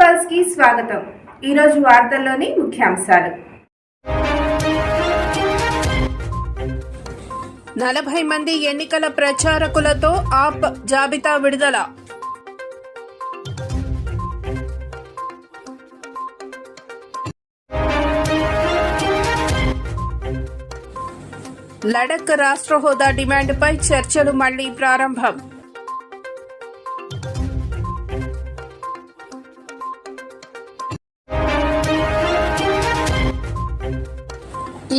పల్స్కి స్వాగతం. ఈరోజు వార్తల్లోని ముఖ్యాంశాలు. నలభై మంది ఎన్నికల ప్రచారకులతో ఆప్ జాబితా విడుదల. లడక్ రాష్ట్ర హోదా డిమాండ్పై చర్చలు మళ్ళీ ప్రారంభం.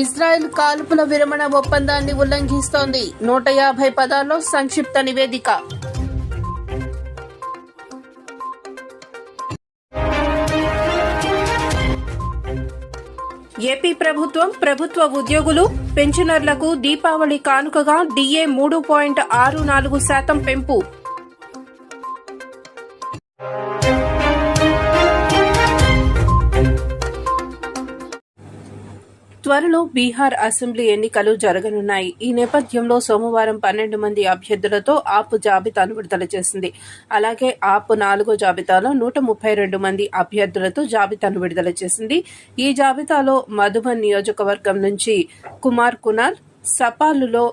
ఇజ్రాయెల్ కాల్పుల విరమణ ఒప్పందాన్ని ఉల్లంఘిస్తోంది. నూట యాభై పదాల్లో సంక్షిప్త నివేదిక. ఏపీ ప్రభుత్వం ప్రభుత్వ ఉద్యోగులు పెన్షనర్లకు దీపావళి కానుకగా డిఏ మూడు పాయింట్ ఆరు నాలుగు శాతం పెంపు. త్వరలో బీహార్ అసెంబ్లీ ఎన్నికలు జరగనున్నాయి. ఈ నేపథ్యంలో సోమవారం పన్నెండు మంది అభ్యర్థులతో ఆపు జాబితాను విడుదల చేసింది. అలాగే ఆపు నాలుగో జాబితాలో నూట ముప్పై రెండు మంది అభ్యర్థులతో జాబితాను విడుదల చేసింది. ఈ జాబితాలో మధుబన్ నియోజకవర్గం నుంచి కుమార్ కునాల్ సపాలులో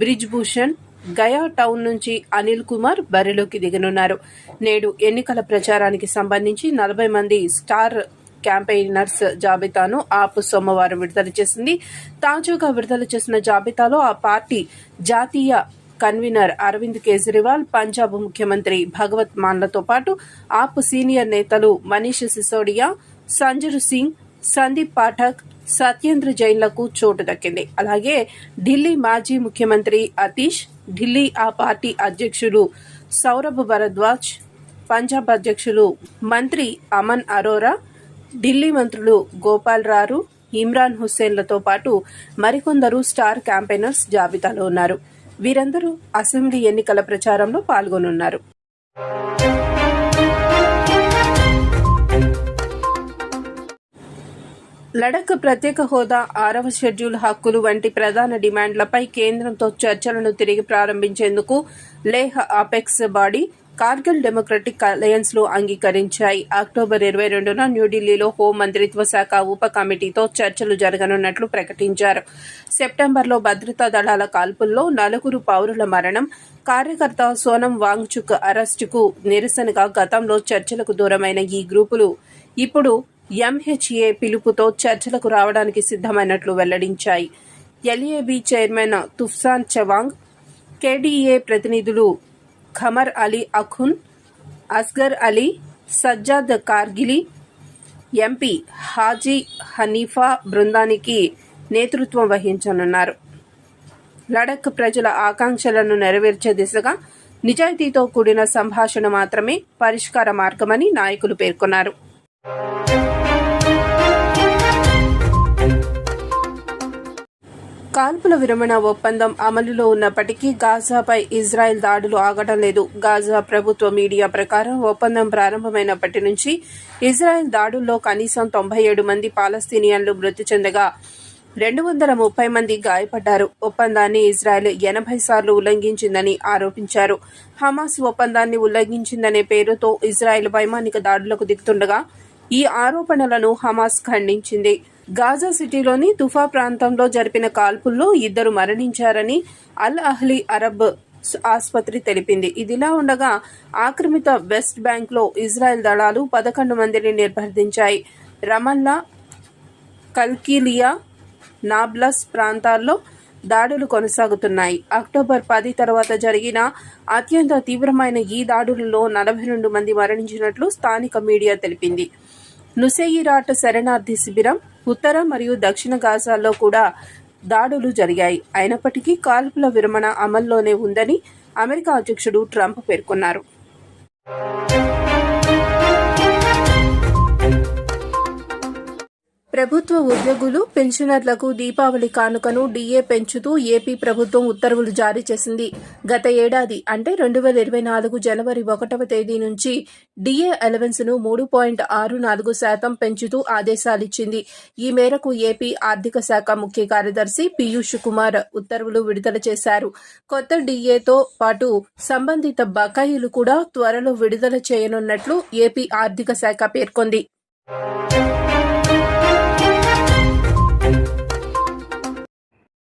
బ్రిజ్భూషణ్ గయా టౌన్ నుంచి అనిల్ కుమార్ బరిలోకి దిగనున్నారు. నేడు ఎన్నికల ప్రచారానికి సంబంధించి నలభై మంది స్టార్ క్యాంపెయినర్స్ జాబితాను ఆప్ సోమవారం విడుదల చేసింది. తాజాగా విడుదల చేసిన జాబితాలో ఆ పార్టీ జాతీయ కన్వీనర్ అరవింద్ కేజ్రీవాల్ పంజాబ్ ముఖ్యమంత్రి భగవత్ మాన్లతో పాటు ఆప్ సీనియర్ నేతలు మనీష్ సిసోడియా సంజర్ సింగ్ సందీప్ పాఠక్ సత్యేంద్ర జైన్లకు చోటు దక్కింది. అలాగే ఢిల్లీ మాజీ ముఖ్యమంత్రి అతీష్ ఢిల్లీ ఆ పార్టీ అధ్యక్షులు సౌరభ్ భరద్వాజ్ పంజాబ్ అధ్యక్షులు మంత్రి అమన్ అరోరా ఢిల్లీ మంత్రులు గోపాల్ రారు ఇమ్రాన్ హుస్సేన్లతో పాటు మరికొందరు స్టార్ క్యాంపెయినర్స్ జాబితాలో ఉన్నారు. వీరందరూ అసెంబ్లీ ఎన్నికల ప్రచారంలో పాల్గొనున్నారు. లడక్ ప్రత్యేక హోదా ఆరవ షెడ్యూల్ హక్కులు వంటి ప్రధాన డిమాండ్లపై కేంద్రంతో చర్చలను తిరిగి ప్రారంభించేందుకు Leh apex body Kargil democratic అలయన్స్లో అంగీకరించాయి. అక్టోబర్ ఇరవై రెండున న్యూఢిల్లీలో హోం మంత్రిత్వ శాఖ ఉప కమిటీతో చర్చలు జరగనున్నట్లు ప్రకటించారు. సెప్టెంబర్లో భద్రతా దళాల కాల్పుల్లో నలుగురు పౌరుల మరణం కార్యకర్త సోనం వాంగ్చుక్ అరెస్టుకు నిరసనగా గతంలో చర్చలకు దూరమైన ఈ గ్రూపులు ఇప్పుడు ఎంహెచ్ఏ పిలుపుతో చర్చలకు రావడానికి సిద్దమైనట్లు వెల్లడించాయి. ఎల్ఏబి చైర్మన్ తుఫ్సాన్ చవాంగ్ కేడీఏ ప్రతినిధులు ఖమర్ అలీ అఖున్ అస్గర్ అలీ సజ్జాద్ కార్గిలి ఎంపీ హాజీ హనీఫా బృందానికి నేతృత్వం వహించనున్నారు. లడఖ్ ప్రజల ఆకాంక్షలను నెరవేర్చే దిశగా నిజాయితీతో కూడిన సంభాషణ మాత్రమే పరిష్కార మార్గమని నాయకులు పేర్కొన్నారు. కాల్పుల విరమణ ఒప్పందం అమలులో ఉన్నప్పటికీ గాజాపై ఇజ్రాయెల్ దాడులు ఆగడం లేదు. గాజా ప్రభుత్వ మీడియా ప్రకారం ఒప్పందం ప్రారంభమైనప్పటి నుంచి ఇజ్రాయెల్ దాడుల్లో కనీసం తొంభై ఏడు మంది పాలస్తీనియన్లు మృతి చెందగా రెండు వందల ముప్పై మంది గాయపడ్డారు. ఒప్పందాన్ని ఇజ్రాయెల్ ఎనభై సార్లు ఉల్లంఘించిందని ఆరోపించారు. హమాస్ ఒప్పందాన్ని ఉల్లంఘించిందనే పేరుతో ఇజ్రాయెల్ వైమానిక దాడులకు దిగుతుండగా ఈ ఆరోపణలను హమాస్ ఖండించింది. గాజా సిటీలోని తుఫా ప్రాంతంలో జరిపిన కాల్పుల్లో ఇద్దరు మరణించారని అల్ అహ్లీ అరబ్ ఆసుపత్రి తెలిపింది. ఇదిలా ఉండగా ఆక్రమిత వెస్ట్ బ్యాంక్లో ఇజ్రాయెల్ దళాలు పదకొండు మందిని నిర్బంధించాయి. రమల్లా కల్కిలియా నాబ్లస్ ప్రాంతాల్లో దాడులు కొనసాగుతున్నాయి. అక్టోబర్ పది తర్వాత జరిగిన అత్యంత తీవ్రమైన ఈ దాడులలో నలభై రెండు మంది మరణించినట్లు స్థానిక మీడియా తెలిపింది. నుసేయిరాట్ శరణార్థి శిబిరం ఉత్తర మరియు దక్షిణ గాజాల్లో కూడా దాడులు జరిగాయి. అయినప్పటికీ కాల్పుల విరమణ అమల్లోనే ఉందని అమెరికా అధ్యక్షుడు ట్రంప్ పేర్కొన్నారు. ప్రభుత్వ ఉద్యోగులు పెన్షనర్లకు దీపావళి కానుకను డీఏ పెంచుతూ ఏపీ ప్రభుత్వం ఉత్తర్వులు జారీ చేసింది. గత ఏడాది అంటే రెండు వేల ఇరవై నాలుగు జనవరి ఒకటవ తేదీ నుంచి డీఏ అలవెన్స్ను మూడు పాయింట్ ఆరు నాలుగు శాతం పెంచుతూ ఆదేశాలిచ్చింది. ఈ మేరకు ఏపీ ఆర్థిక శాఖ ముఖ్య కార్యదర్శి పీయూష్ కుమార్ ఉత్తర్వులు విడుదల చేశారు. కొత్త డీఏతో పాటు సంబంధిత బకాయిలు కూడా త్వరలో విడుదల చేయనున్నట్లు ఏపీ ఆర్థిక శాఖ పేర్కొంది.